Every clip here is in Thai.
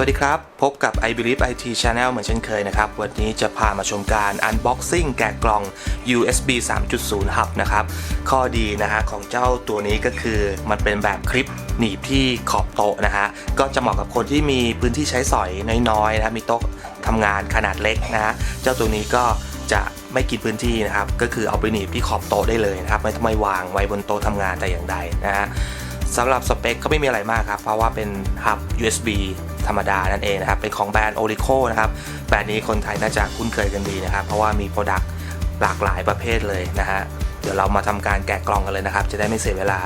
สวัสดีครับ พบกับ I Believe IT Channel เหมือนเช่นเคยนะครับ วันนี้จะพามาชมการ Unboxing แกะกล่อง USB 3.0 Hub นะครับ ข้อดีนะฮะของเจ้าตัวนี้ก็คือมันเป็นแบบคลิปหนีบที่ขอบโต๊ะนะฮะ ก็จะเหมาะกับคนที่มีพื้นที่ใช้สอยน้อยๆนะมีโต๊ะทำงานขนาดเล็กนะฮะเจ้าตัวนี้ก็จะไม่กินพื้นที่นะครับ ก็คือเอาไปหนีบที่ขอบโต๊ะได้เลยนะครับ ไม่ต้องไม่วางไว้บนโต๊ะทำงานแต่อย่างใดนะฮะ สำหรับสเปคก็ไม่มีอะไรมากครับ เพราะว่าเป็นฮับ USB ธรรมดานั่นเองนะครับ เป็นของแบรนด์ Orico นะครับ แบรนด์นี้คนไทยน่าจะคุ้นเคยกันดีนะครับ เพราะว่ามีโปรดักต์หลากหลายประเภทเลยนะฮะ เดี๋ยวเรามาทำการแกะกล่องกันเลยนะครับ จะได้ไม่เสียเวลา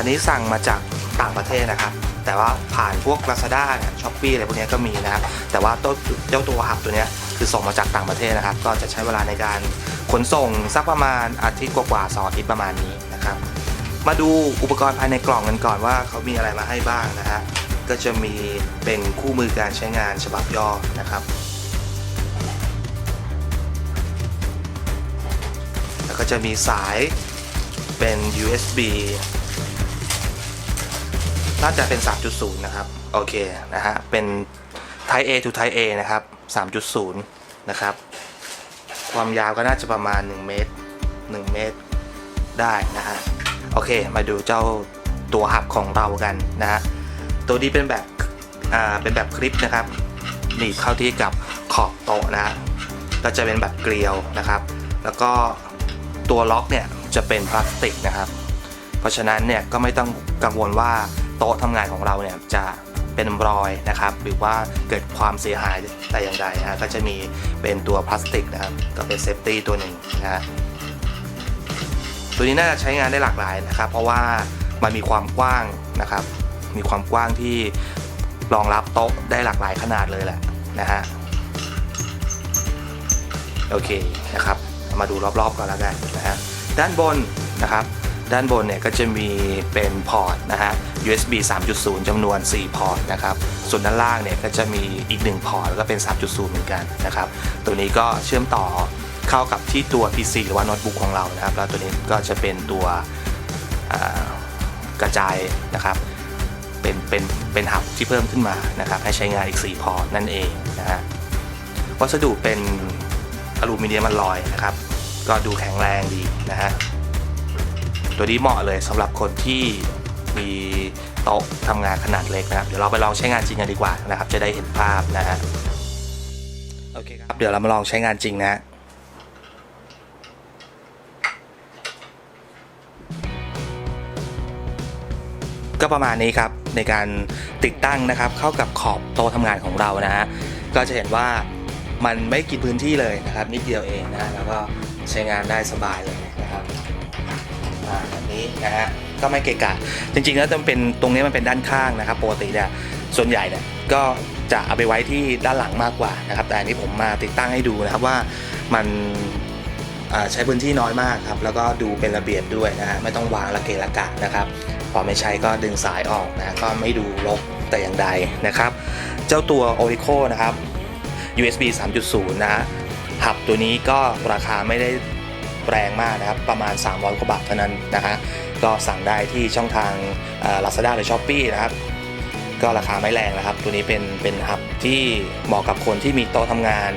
อันนี้สั่งมาจากต่างประเทศนะครับ แต่ว่าผ่านพวก Lazada เนี่ยช้อปปี้อะไรพวกนี้ก็มีนะครับแต่ว่าตัวเจ้าตัวหับตัวเนี้ยคือส่งมาจากต่างประเทศนะครับ ก็จะใช้เวลาในการขนส่งสักประมาณอาทิตย์กว่าๆสองอาทิตย์ประมาณนี้นะครับ มาดูอุปกรณ์ภายในกล่องกันก่อนว่าเขามีอะไรมาให้บ้างนะฮะก็จะมีเป็นคู่มือการใช้งานฉบับย่อนะครับแล้วก็จะมีสายเป็น USB น่าจะเป็น 3.0 นะครับ โอเคนะฮะ เป็น Type A to Type A นะครับ 3.0 นะครับ ความยาวก็น่าจะประมาณ 1 เมตร 1 เมตรได้นะฮะ โอเค มาดูเจ้าตัวหับของเรากันนะฮะ ตัวนี้เป็นแบบ อ่า เป็นแบบคลิปนะครับ หนีบเข้าที่กับขอบโต๊ะนะ ก็จะเป็นแบบเกลียวนะครับ แล้วก็ตัวล็อกเนี่ยจะเป็นพลาสติกนะครับ เพราะฉะนั้นเนี่ยก็ไม่ต้องกังวลว่าโต๊ะทำงานของเราเนี่ยจะเป็นรอยนะครับ หรือว่าเกิดความเสียหายแต่อย่างใดนะก็จะมีเป็นตัวพลาสติกนะครับก็เป็นเซฟตี้ตัวหนึ่งนะฮะตัวนี้น่าจะใช้งานได้หลากหลายนะครับ เพราะว่ามันมีความกว้างนะครับ มีความกว้างที่รองรับโต๊ะได้หลากหลายขนาดเลยแหละนะฮะโอเคนะครับ มาดูรอบๆก่อนแล้วกันนะฮะด้านบนนะครับ ด้านบนเนี่ยก็จะมีเป็นพอร์ตนะฮะ USB 3.0 จำนวน 4 พอร์ตนะครับ ส่วนด้านล่างเนี่ยก็จะมีอีก 1 พอร์ต แล้วก็เป็น 3.0 เหมือนกันนะครับ ตัวนี้ก็เชื่อมต่อเข้ากับที่ตัว PC หรือว่าโน้ตบุ๊กของเรานะครับ แล้วตัวนี้ก็จะเป็นตัวกระจายนะครับ เป็นเป็นเป็นหับที่เพิ่มขึ้นมานะครับ ให้ใช้งานอีก 4 พอร์ตนั่นเองนะฮะ วัสดุเป็นอลูมิเนียมอลลอยนะครับ ก็ดูแข็งแรงดีนะฮะ ตัวนี้เหมาะเลยสำหรับคนที่มีโต๊ะทำงานขนาดเล็กนะครับ เดี๋ยวเราไปลองใช้งานจริงกันดีกว่านะครับ จะได้เห็นภาพนะฮะโอเคครับเดี๋ยวเรามาลองใช้งานจริงนะก็ประมาณนี้ครับในการติดตั้งนะครับเข้ากับขอบโต๊ะทำงานของเรานะฮะก็จะเห็นว่ามันไม่กินพื้นที่เลยนะครับนิดเดียวเองนะแล้วก็ใช้งานได้สบายเลย อ่าแบบนี้นะฮะก็ไม่เกะกะจริงๆแล้วมันเป็นตรงนี้มันเป็นด้านข้างนะครับปกติเนี่ยส่วนใหญ่เนี่ยก็จะเอาไปไว้ที่ด้านหลังมากกว่านะครับ แต่อันนี้ผมมาติดตั้งให้ดูนะครับว่ามันใช้พื้นที่น้อยมากครับ แล้วก็ดูเป็นระเบียบด้วยนะฮะไม่ต้องวางระเกะระกะนะครับ พอไม่ใช้ก็ดึงสายออกนะก็ไม่ดูรกแต่อย่างใดนะครับ เจ้าตัว Orico นะครับ USB 3.0 นะฮะหับตัวนี้ก็ราคาไม่ได้ แรงมากนะครับ ประมาณ 300 กว่าบาทเท่านั้นนะฮะก็สั่งได้ที่ช่องทาง Lazada หรือ Shopee นะครับ ก็ราคาไม่แรงนะครับ ตัวนี้เป็นเป็นหับที่เหมาะกับคนที่มีโต๊ะทำงาน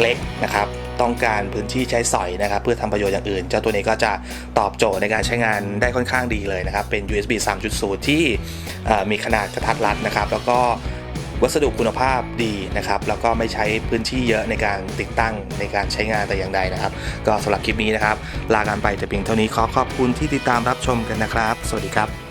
เล็กนะครับ ต้องการพื้นที่ใช้สอยนะครับ เพื่อทำประโยชน์อย่างอื่น เจ้าตัวนี้ก็จะตอบโจทย์ในการใช้งานได้ค่อนข้างดีเลยนะครับ เป็น USB 3.0 ที่เอ่มีขนาดกระทัดรัดนะครับ แล้วก็ วัสดุคุณภาพดีนะครับ แล้วก็ไม่ใช้พื้นที่เยอะในการติดตั้งในการใช้งานแต่อย่างใดนะครับ ก็สำหรับคลิปนี้นะครับ ลากันไปแต่เพียงเท่านี้ขอขอบคุณที่ติดตามรับชมกันนะครับ สวัสดีครับ